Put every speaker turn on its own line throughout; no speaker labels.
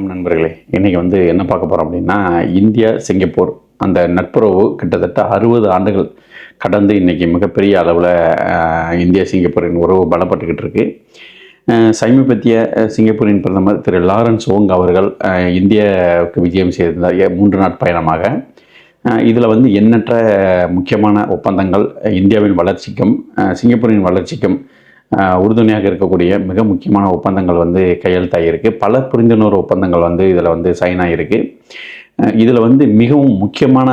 வணக்கம் நண்பர்களே. இன்றைக்கி வந்து என்ன பார்க்க போகிறோம் அப்படின்னா இந்தியா சிங்கப்பூர் அந்த நட்புறவு கிட்டத்தட்ட அறுபது ஆண்டுகள் கடந்து இன்றைக்கி மிகப்பெரிய அளவில் இந்தியா சிங்கப்பூரின் உறவு பலப்பட்டுக்கிட்டு இருக்கு. சமீபத்திய சிங்கப்பூரின் பிரதமர் திரு லாரன்ஸ் ஓங் அவர்கள் இந்தியாவுக்கு விஜயம் செய்திருந்தார். மூன்று நாட் பயணமாக. இதில் வந்து எண்ணற்ற முக்கியமான ஒப்பந்தங்கள் இந்தியாவின் வளர்ச்சிக்கும் சிங்கப்பூரின் வளர்ச்சிக்கும் உறுதுணையாக இருக்கக்கூடிய மிக முக்கியமான ஒப்பந்தங்கள் வந்து கையெழுத்தாகியிருக்கு பல புரிந்துணர்வு ஒப்பந்தங்கள் வந்து இதில் வந்து சைன் ஆகியிருக்கு இதில் வந்து மிகவும் முக்கியமான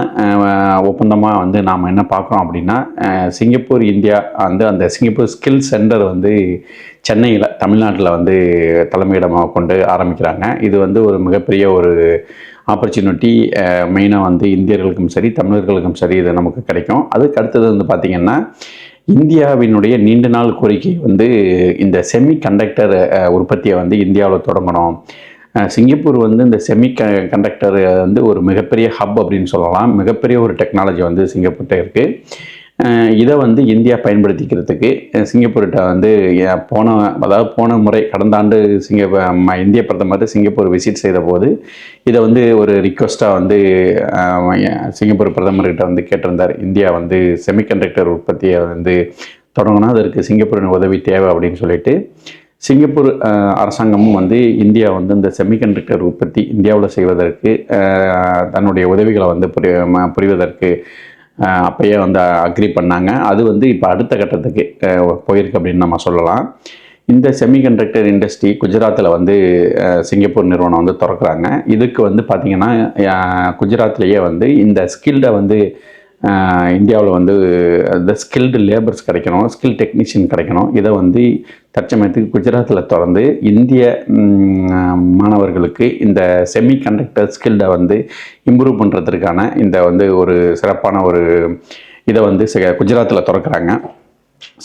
ஒப்பந்தமாக வந்து நாம் என்ன பார்க்குறோம் அப்படின்னா சிங்கப்பூர் இந்தியா வந்து அந்த சிங்கப்பூர் ஸ்கில் சென்டர் வந்து சென்னையில் தமிழ்நாட்டில் வந்து தலைமையிடமாக கொண்டு ஆரம்பிக்கிறாங்க. இது வந்து ஒரு மிகப்பெரிய ஒரு ஆப்பர்ச்சுனிட்டி மெயினாக வந்து இந்தியர்களுக்கும் சரி தமிழர்களுக்கும் சரி இது நமக்கு கிடைக்கும். அதுக்கு அடுத்தது வந்து பார்த்திங்கன்னா இந்தியாவினுடைய நீண்ட நாள் கோரிக்கை வந்து இந்த செமி கண்டக்டர் உற்பத்தியை வந்து இந்தியாவில் தொடங்கணும். சிங்கப்பூர் வந்து இந்த செமி க கண்டக்டர் வந்து ஒரு மிகப்பெரிய ஹப் அப்படின்னு சொல்லலாம். மிகப்பெரிய ஒரு டெக்னாலஜி வந்து சிங்கப்பூர்கிட்ட இருக்குது இதை வந்து இந்தியா பயன்படுத்திக்கிறதுக்கு சிங்கப்பூர்கிட்ட வந்து போன அதாவது போன முறை கடந்த ஆண்டு சிங்க ம- இந்திய பிரதமர் சிங்கப்பூர் விசிட் செய்த போது இதை வந்து ஒரு ரிக்வஸ்ட்டாக வந்து சிங்கப்பூர் பிரதமர்கிட்ட வந்து கேட்டிருந்தார். இந்தியா வந்து செமிகண்டக்டர் உற்பத்தியை வந்து தொடங்கினா அதற்கு சிங்கப்பூரின் உதவி தேவை அப்படின்னு சொல்லிட்டு சிங்கப்பூர் அரசாங்கமும் வந்து இந்தியா வந்து இந்த செமிகண்டக்டர் உற்பத்தி இந்தியாவில் செய்வதற்கு தன்னுடைய உதவிகளை வந்து புரி ம- புரிவதற்கு அப்பயே வந்து அக்ரி பண்ணாங்க. அது வந்து இப்போ அடுத்த கட்டத்துக்கு போயிருக்கு அப்படின்னு நம்ம சொல்லலாம். இந்த செமிகண்டக்டர் இண்டஸ்ட்ரி குஜராத்தில் வந்து சிங்கப்பூர் நிறுவனம் வந்து திறக்கிறாங்க. இதுக்கு வந்து பார்த்திங்கன்னா குஜராத்லேயே வந்து இந்த ஸ்கில்டை வந்து இந்தியாவில் வந்து இந்த ஸ்கில்டு லேபர்ஸ் கிடைக்கணும் ஸ்கில் டெக்னீஷியன் கிடைக்கணும். இதை வந்து தற்சமயத்துக்கு குஜராத்தில் திறந்து இந்திய மாணவர்களுக்கு இந்த செமி கண்டக்டர் ஸ்கில்டை வந்து இம்ப்ரூவ் பண்ணுறதுக்கான இந்த வந்து ஒரு சிறப்பான ஒரு இதை வந்து குஜராத்தில் திறக்கிறாங்க.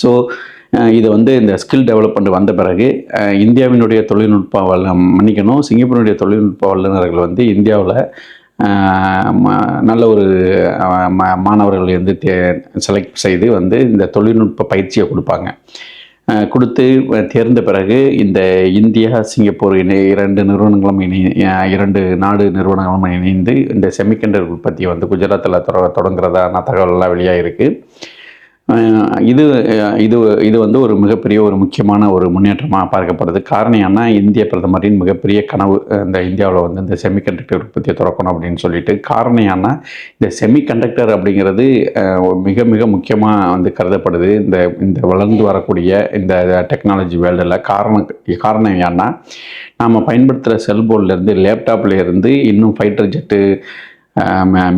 ஸோ இது வந்து இந்த ஸ்கில் டெவலப்மெண்ட் வந்த பிறகு இந்தியாவினுடைய தொழில்நுட்ப வல்ல மன்னிக்கணும் சிங்கப்பூரினுடைய தொழில்நுட்ப வல்லுநர்கள் வந்து இந்தியாவில் நல்ல ஒரு அஹ், மாணவர்களை வந்து தே செலக்ட் செய்து வந்து இந்த தொழில்நுட்ப பயிற்சியை கொடுப்பாங்க. கொடுத்து தேர்ந்த பிறகு இந்த இந்தியா சிங்கப்பூர் இணை இரண்டு நிறுவனங்களும் இணை இரண்டு நாடு நிறுவனங்களும் இணைந்து இந்த செமிகண்டர் உற்பத்தியை வந்து குஜராத்தில் தொட தொடங்குறதான தகவலெல்லாம் வெளியாக இருக்குது இது இது இது வந்து ஒரு மிகப்பெரிய ஒரு முக்கியமான ஒரு முன்னேற்றமாக பார்க்கப்படுது. காரணம் என்ன இந்திய பிரதமரின் மிகப்பெரிய கனவு இந்த இந்தியாவில் வந்து இந்த செமிகண்டக்டர் உற்பத்தியை திறக்கணும் அப்படின்னு சொல்லிட்டு காரணம் என்ன இந்த செமிகண்டக்டர் அப்படிங்கிறது மிக மிக முக்கியமாக வந்து கருதப்படுது. இந்த இந்த வளர்ந்து வரக்கூடிய இந்த டெக்னாலஜி வேர்ல்டில் காரணம் காரணம் ஏன்னா நாம் பயன்படுத்துகிற செல்போன்லேருந்து லேப்டாப்லேருந்து இன்னும் ஃபைட்டர் ஜெட்டு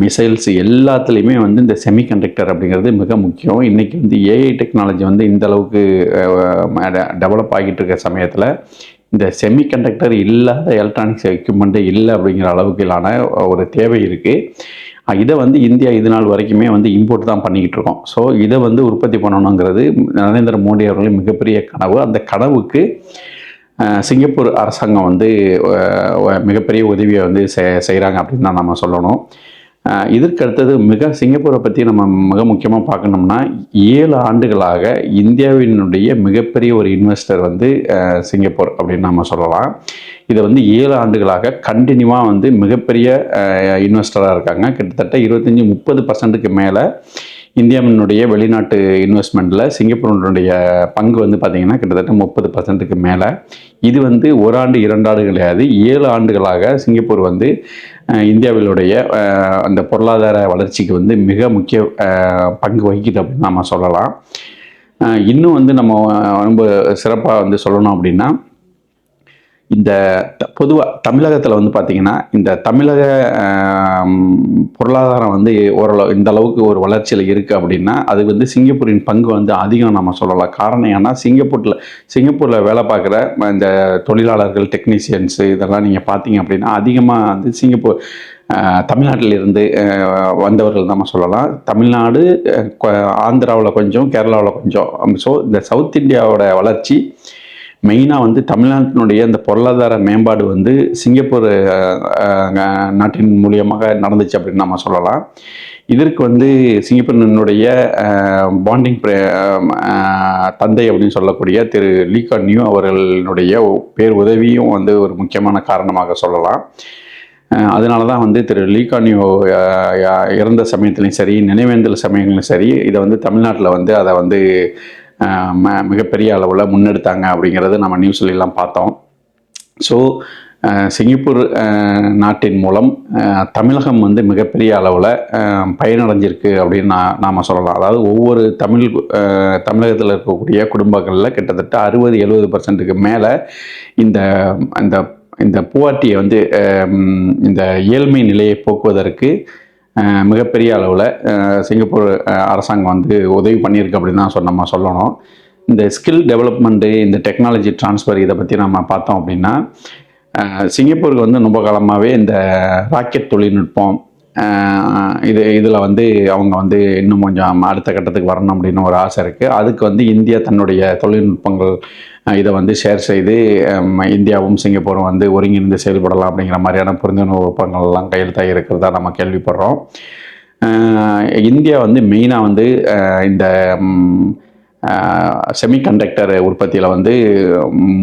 மிசைல்ஸ் எல்லாத்துலேயுமே வந்து இந்த செமிகண்டக்டர் அப்படிங்கிறது மிக முக்கியம். இன்றைக்கி வந்து ஏஐ டெக்னாலஜி வந்து இந்த அளவுக்கு டெவலப் ஆகிட்டு இருக்க சமயத்தில் இந்த செமிகண்டக்டர் இல்லாத எலக்ட்ரானிக்ஸ் எக்யூப்மெண்ட்டு இல்லை அப்படிங்கிற அளவுக்குலான ஒரு தேவை இருக்குது இதை வந்து இந்தியா இது நாள் வரைக்குமே வந்து இம்போர்ட் தான் பண்ணிக்கிட்டு இருக்கோம். ஸோ இதை வந்து உற்பத்தி பண்ணணுங்கிறது நரேந்திர மோடி அவர்களின் மிகப்பெரிய கனவு. அந்த கனவுக்கு சிங்கப்பூர் அரசாங்கம் வந்து மிகப்பெரிய உதவியை வந்து செ- செய்கிறாங்க அப்படின்னு தான் நம்ம சொல்லணும். இதற்கு அடுத்தது மிக சிங்கப்பூரை பற்றி நம்ம மிக முக்கியமாக பார்க்கணும்னா ஏழு ஆண்டுகளாக இந்தியாவினுடைய மிகப்பெரிய ஒரு இன்வெஸ்டர் வந்து சிங்கப்பூர் அப்படின்னு நம்ம சொல்லலாம். இதை வந்து ஏழு ஆண்டுகளாக கண்டினியூவாக வந்து மிகப்பெரிய இன்வெஸ்டராக இருக்காங்க. கிட்டத்தட்ட இருபத்தஞ்சி முப்பது பர்சன்ட்டுக்கு மேலே இந்தியாவினுடைய வெளிநாட்டு இன்வெஸ்ட்மெண்ட்டில் சிங்கப்பூரினுடைய பங்கு வந்து பார்த்திங்கன்னா கிட்டத்தட்ட முப்பது பர்சன்ட்டுக்கு மேலே. இது வந்து ஒரு ஆண்டு இரண்டு ஆண்டு கிடையாது. ஏழு ஆண்டுகளாக சிங்கப்பூர் வந்து இந்தியாவிலுடைய அந்த பொருளாதார வளர்ச்சிக்கு வந்து மிக முக்கிய பங்கு வகிக்குது அப்படின்னு நம்ம சொல்லலாம். இன்னும் வந்து நம்ம ரொம்ப சிறப்பாக வந்து சொல்லணும் அப்படின்னா இந்த பொதுவாக தமிழகத்தில் வந்து பார்த்திங்கன்னா இந்த தமிழக பொருளாதாரம் வந்து ஓரளவு இந்த அளவுக்கு ஒரு வளர்ச்சியில் இருக்குது அப்படின்னா அது வந்து சிங்கப்பூரின் பங்கு வந்து அதிகம் நம்ம சொல்லலாம். காரணம் ஏன்னா சிங்கப்பூரில் சிங்கப்பூரில் வேலை பார்க்குற இந்த தொழிலாளர்கள் டெக்னீஷியன்ஸு இதெல்லாம் நீங்கள் பார்த்தீங்க அப்படின்னா அதிகமாக வந்து சிங்கப்பூர் தமிழ்நாட்டிலிருந்து வந்தவர்கள் நம்ம சொல்லலாம். தமிழ்நாடு ஆந்திராவில் கொஞ்சம் கேரளாவில் கொஞ்சம். ஸோ இந்த சவுத் இந்தியாவோட வளர்ச்சி மெயினாக வந்து தமிழ்நாட்டினுடைய இந்த பொருளாதார மேம்பாடு வந்து சிங்கப்பூர் நாட்டின் மூலியமாக நடந்துச்சு அப்படின்னு நம்ம சொல்லலாம். இதற்கு வந்து சிங்கப்பூரினுடைய பாண்டிங் தந்தை அப்படின்னு சொல்லக்கூடிய திரு லீகா நியூ அவர்களுடைய பேர் உதவியும் வந்து ஒரு முக்கியமான காரணமாக சொல்லலாம். அதனால தான் வந்து திரு லீகானியோ இறந்த சமயத்துலையும் சரி நினைவேந்தல் சமயங்களும் சரி இதை வந்து தமிழ்நாட்டில் வந்து அதை வந்து மிகப்பெரிய அளவில் முன்னெடுத்தாங்க அப்படிங்கிறது நம்ம நியூஸ்லாம் பார்த்தோம். ஸோ சிங்கப்பூர் நாட்டின் மூலம் தமிழகம் வந்து மிகப்பெரிய அளவில் பயனடைஞ்சிருக்கு அப்படின்னு நான் நாம் சொல்லலாம். அதாவது ஒவ்வொரு தமிழ் தமிழகத்தில் இருக்கக்கூடிய குடும்பங்களில் கிட்டத்தட்ட அறுபது எழுபது பர்சன்ட்டுக்கு மேலே இந்த இந்த இந்த புவாட்டியை வந்து இந்த ஏழ்மை நிலையை போக்குவதற்கு மிகப்பெரிய அளவில் சிங்கப்பூர் அரசாங்கம் வந்து உதவி பண்ணியிருக்கு அப்படின்னு தான் நம்ம சொல்லணும். இந்த ஸ்கில் டெவலப்மெண்ட்டு இந்த டெக்னாலஜி ட்ரான்ஸ்ஃபர் இதை பற்றி நம்ம பார்த்தோம் அப்படின்னா சிங்கப்பூருக்கு வந்து ரொம்ப காலமாகவே இந்த ராக்கெட் தொழில்நுட்பம் இது இதில் வந்து அவங்க வந்து இன்னும் கொஞ்சம் அடுத்த கட்டத்துக்கு வரணும் அப்படின்னு ஒரு ஆசை இருக்குது அதுக்கு வந்து இந்தியா தன்னுடைய தொழில்நுட்பங்கள் இதை வந்து ஷேர் செய்து இந்தியாவும் சிங்கப்பூரும் வந்து ஒருங்கிணைந்து செயல்படலாம் அப்படிங்கிற மாதிரியான புரிந்துணர்வு ஒப்பந்தங்கள்லாம் கையெழுத்தாகி இருக்கிறதா நம்ம கேள்விப்படுறோம். இந்தியா வந்து மெயினாக வந்து இந்த செமிகண்டக்டர் உற்பத்தியில் வந்து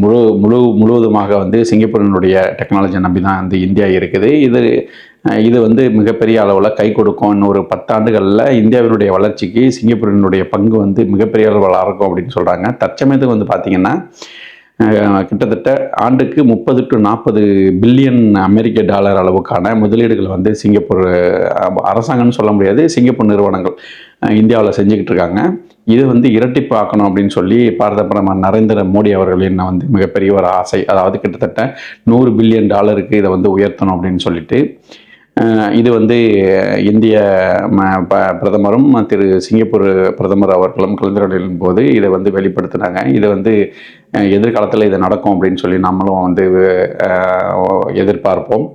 முழு முழு முழுவதுமாக வந்து சிங்கப்பூரினுடைய டெக்னாலஜி நம்பி தான் வந்து இந்தியா இருக்குது. இது இது வந்து மிகப்பெரிய அளவில் கை கொடுக்கும் இன்னொரு பத்தாண்டுகளில் இந்தியாவினுடைய வளர்ச்சிக்கு சிங்கப்பூரினுடைய பங்கு வந்து மிகப்பெரிய அளவில் இருக்கும் அப்படின்னு சொல்கிறாங்க தற்சமயத்துக்கு வந்து பார்த்திங்கன்னா கிட்டத்தட்ட ஆண்டுக்கு முப்பது டு நாற்பது பில்லியன் அமெரிக்க டாலர் அளவுக்கான முதலீடுகள் வந்து சிங்கப்பூர் அரசாங்கம்னு சொல்ல முடியாது சிங்கப்பூர் நிறுவனங்கள் இந்தியாவில் செஞ்சுக்கிட்டு இருக்காங்க. இது வந்து இரட்டிப்பாக்கணும் அப்படின்னு சொல்லி பாரத பிரதமர் நரேந்திர மோடி அவர்களின் வந்து மிகப்பெரிய ஒரு ஆசை. அதாவது கிட்டத்தட்ட நூறு பில்லியன் டாலருக்கு இதை வந்து உயர்த்தணும் அப்படின்னு சொல்லிட்டு இது வந்து இந்திய ம- ப- பிரதமரும் திரு சிங்கப்பூர் பிரதமர் அவர்களும் கலந்துரையாடலின் போது இதை வந்து வெளிப்படுத்தினாங்க. இது வந்து எதிர்காலத்தில் இது நடக்கும் அப்படின்னு சொல்லி நம்மளும் வந்து எதிர்பார்ப்போம்.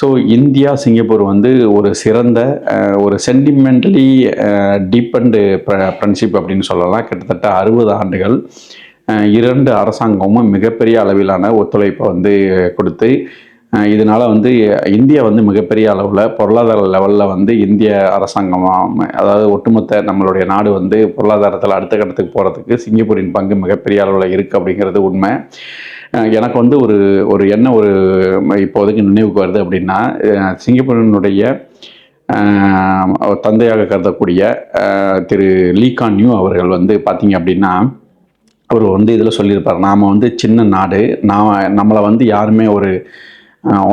ஸோ இந்தியா சிங்கப்பூர் வந்து ஒரு சிறந்த ஒரு சென்டிமெண்டலி டீப்பண்டு ஃப்ரெண்ட்ஷிப் அப்படின்னு சொல்லலாம். கிட்டத்தட்ட அறுபது ஆண்டுகள் இரண்டு அரசாங்கமும் மிகப்பெரிய அளவிலான ஒத்துழைப்பை வந்து கொடுத்து இதனால வந்து இந்தியா வந்து மிகப்பெரிய அளவில் பொருளாதார லெவலில் வந்து இந்திய அரசாங்கம் அதாவது ஒட்டுமொத்த நம்மளுடைய நாடு வந்து பொருளாதாரத்தில் அடுத்த கட்டத்துக்கு போகிறதுக்கு சிங்கப்பூரின் பங்கு மிகப்பெரிய அளவில் இருக்குது அப்படிங்கிறது உண்மை. எனக்கு வந்து ஒரு ஒரு என்ன ஒரு இப்போதைக்கு நினைவுக்கு வருது அப்படின்னா சிங்கப்பூரினுடைய தந்தையாக கருதக்கூடிய திரு லீ கான் யூ அவர்கள் வந்து பார்த்தீங்க அப்படின்னா அவர் வந்து இதில் சொல்லியிருப்பார். நாம் வந்து சின்ன நாடு. நாம் நம்மளை வந்து யாருமே ஒரு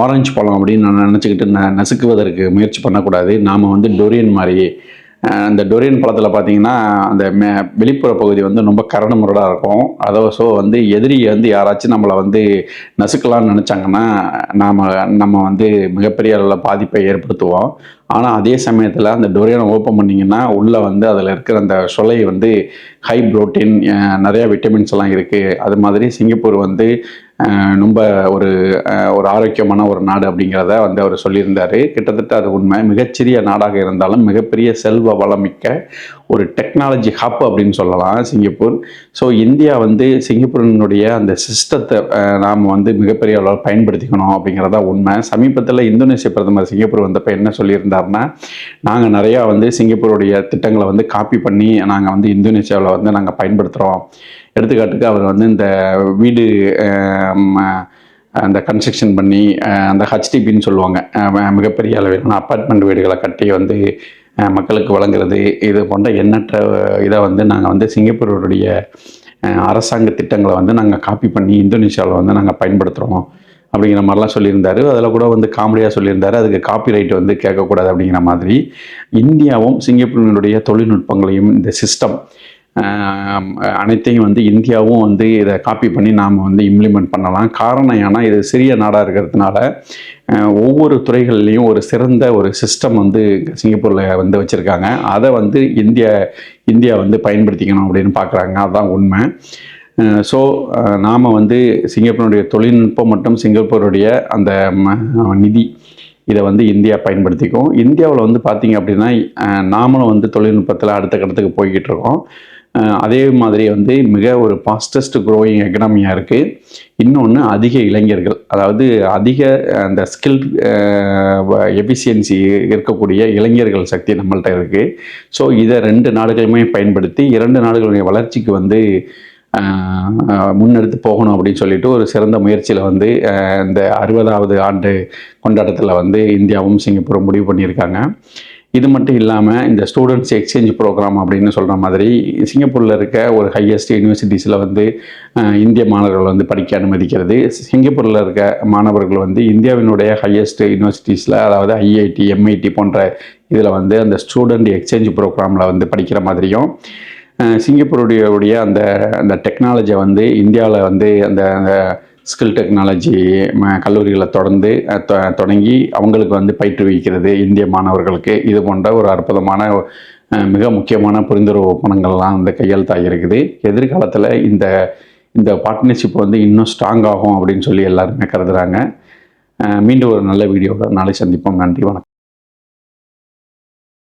ஆரஞ்சு பழம் அப்படின்னு நான் நினச்சிக்கிட்டு ந நசுக்குவதற்கு முயற்சி பண்ணக்கூடாது. நாம் வந்து டொரியன் மாதிரி அந்த டொரியன் பழத்தில் பார்த்தீங்கன்னா அந்த மே வெளிப்புற பகுதி வந்து ரொம்ப கரடு முரடாக இருக்கும். அதோ ஸோ வந்து எதிரி வந்து யாராச்சும் நம்மளை வந்து நசுக்கலாம்னு நினச்சாங்கன்னா நாம் நம்ம வந்து மிகப்பெரிய அளவில் பாதிப்பை ஏற்படுத்துவோம். ஆனால் அதே சமயத்தில் அந்த டொரியனை ஓப்பன் பண்ணிங்கன்னா உள்ளே வந்து அதில் இருக்கிற அந்த சொலை வந்து ஹை ப்ரோட்டீன் நிறையா விட்டமின்ஸ் எல்லாம் இருக்குது அது மாதிரி சிங்கப்பூர் வந்து ரொம்ப ஒரு ஒரு ஆரோக்கியமான ஒரு நாடு அப்படிங்கிறத வந்து அவர் சொல்லியிருந்தார். கிட்டத்தட்ட அது உண்மை. மிகச்சிறிய நாடாக இருந்தாலும் மிகப்பெரிய செல்வ வளமிக்க ஒரு டெக்னாலஜி ஹப் அப்படின்னு சொல்லலாம் சிங்கப்பூர். ஸோ இந்தியா வந்து சிங்கப்பூரினுடைய அந்த சிஸ்டத்தை நாம் வந்து மிகப்பெரிய அளவில் பயன்படுத்திக்கணும் அப்படிங்கிறதா உண்மை. சமீபத்தில் இந்தோனேசிய பிரதமர் சிங்கப்பூர் வந்தப்போ என்ன சொல்லியிருந்தாருன்னா நாங்கள் நிறையா வந்து சிங்கப்பூருடைய திட்டங்களை வந்து காப்பி பண்ணி நாங்கள் வந்து இந்தோனேஷியாவில் வந்து நாங்கள் பயன்படுத்துகிறோம் எடுத்துக்காட்டுக்கு அவர் வந்து இந்த வீடு அந்த கன்ஸ்ட்ரக்ஷன் பண்ணி அந்த ஹச்டிபின்னு சொல்லுவாங்க. மிகப்பெரிய அளவிலான அப்பார்ட்மெண்ட் வீடுகளை கட்டி வந்து மக்களுக்கு வழங்குறது இது போன்ற எண்ணற்ற இதை வந்து நாங்கள் வந்து சிங்கப்பூருடைய அரசாங்க திட்டங்களை வந்து நாங்கள் காப்பி பண்ணி இந்தோனேஷியாவில் வந்து நாங்கள் பயன்படுத்துகிறோம் அப்படிங்கிற மாதிரிலாம் சொல்லியிருந்தாரு. அதில் கூட வந்து காமெடியாக சொல்லியிருந்தாரு. அதுக்கு காப்பி ரைட் வந்து கேட்கக்கூடாது அப்படிங்கிற மாதிரி. இந்தியாவும் சிங்கப்பூரினுடைய தொழில்நுட்பங்களையும் இந்த சிஸ்டம் அனைத்தையும் வந்து இந்தியாவும் வந்து இதை காப்பி பண்ணி நாம் வந்து இம்ப்ளிமெண்ட் பண்ணலாம். காரணம் ஏன்னா இது சிறிய நாடாக இருக்கிறதுனால ஒவ்வொரு துறைகள்லையும் ஒரு சிறந்த ஒரு சிஸ்டம் வந்து சிங்கப்பூரில் வந்து வச்சுருக்காங்க. அதை வந்து இந்தியா இந்தியா வந்து பயன்படுத்திக்கணும் அப்படின்னு பார்க்குறாங்க அதுதான் உண்மை. ஸோ நாம் வந்து சிங்கப்பூருடைய தொழில்நுட்பம் மற்றும் சிங்கப்பூருடைய அந்த ம- நிதி இதை வந்து இந்தியா பயன்படுத்திக்கும். இந்தியாவில் வந்து பார்த்திங்க அப்படின்னா நாமளும் வந்து தொழில்நுட்பத்தில் அடுத்த கட்டத்துக்கு போய்கிட்டு இருக்கோம். அதே மாதிரி வந்து மிக ஒரு ஃபாஸ்டஸ்ட் க்ரோயிங் எக்கனாமியாக இருக்குது இன்னொன்று அதிக இளைஞர்கள். அதாவது அதிக அந்த ஸ்கில் எஃபிஷியன்சி இருக்கக்கூடிய இளைஞர்கள் சக்தி நம்மள்ட்ட இருக்குது ஸோ இதை ரெண்டு நாடுகளுமே பயன்படுத்தி இரண்டு நாடுகளுடைய வளர்ச்சிக்கு வந்து முன்னெடுத்து போகணும் அப்படின்னு சொல்லிட்டு ஒரு சிறந்த முயற்சியில் வந்து இந்த அறுபதாவது ஆண்டு கொண்டாட்டத்தில் வந்து இந்தியாவும் சிங்கப்பூரும் முடிவு பண்ணியிருக்காங்க. இது மட்டும் இல்லாமல் இந்த ஸ்டூடெண்ட்ஸ் எக்ஸ்சேஞ்ச் ப்ரோக்ராம் அப்படின்னு சொல்கிற மாதிரி சிங்கப்பூரில் இருக்க ஒரு ஹையஸ்ட் யூனிவர்சிட்டிஸில் வந்து இந்திய மாணவர்கள் வந்து படிக்க அனுமதிக்கிறது. சிங்கப்பூரில் இருக்க மாணவர்கள் வந்து இந்தியாவினுடைய ஹையஸ்ட் யூனிவர்சிட்டிஸில் அதாவது ஐஐடி எம்ஐடி போன்ற இதில் வந்து அந்த ஸ்டூடெண்ட் எக்ஸ்சேஞ்ச் ப்ரோக்ராமில் வந்து படிக்கிற மாதிரியும் சிங்கப்பூருடைய உடைய அந்த அந்த டெக்னாலஜியை வந்து இந்தியாவில் வந்து அந்த அந்த ஸ்கில் டெக்னாலஜி கல்லூரிகளை தொடர்ந்து தொ- தொடங்கி அவங்களுக்கு வந்து பயிற்றுவிக்கிறது இந்திய மாணவர்களுக்கு. இது போன்ற ஒரு அற்புதமான மிக முக்கியமான புரிந்துணர்வு ஒப்பந்தங்கள்லாம் வந்து கையெழுத்தாகியிருக்குது எதிர்காலத்தில் இந்த இந்த பார்ட்னர்ஷிப் வந்து இன்னும் ஸ்ட்ராங் ஆகும் அப்படின்னு சொல்லி எல்லாருமே கருதுகிறாங்க மீண்டும் ஒரு நல்ல வீடியோவோட நாளை சந்திப்போம். நன்றி வணக்கம்.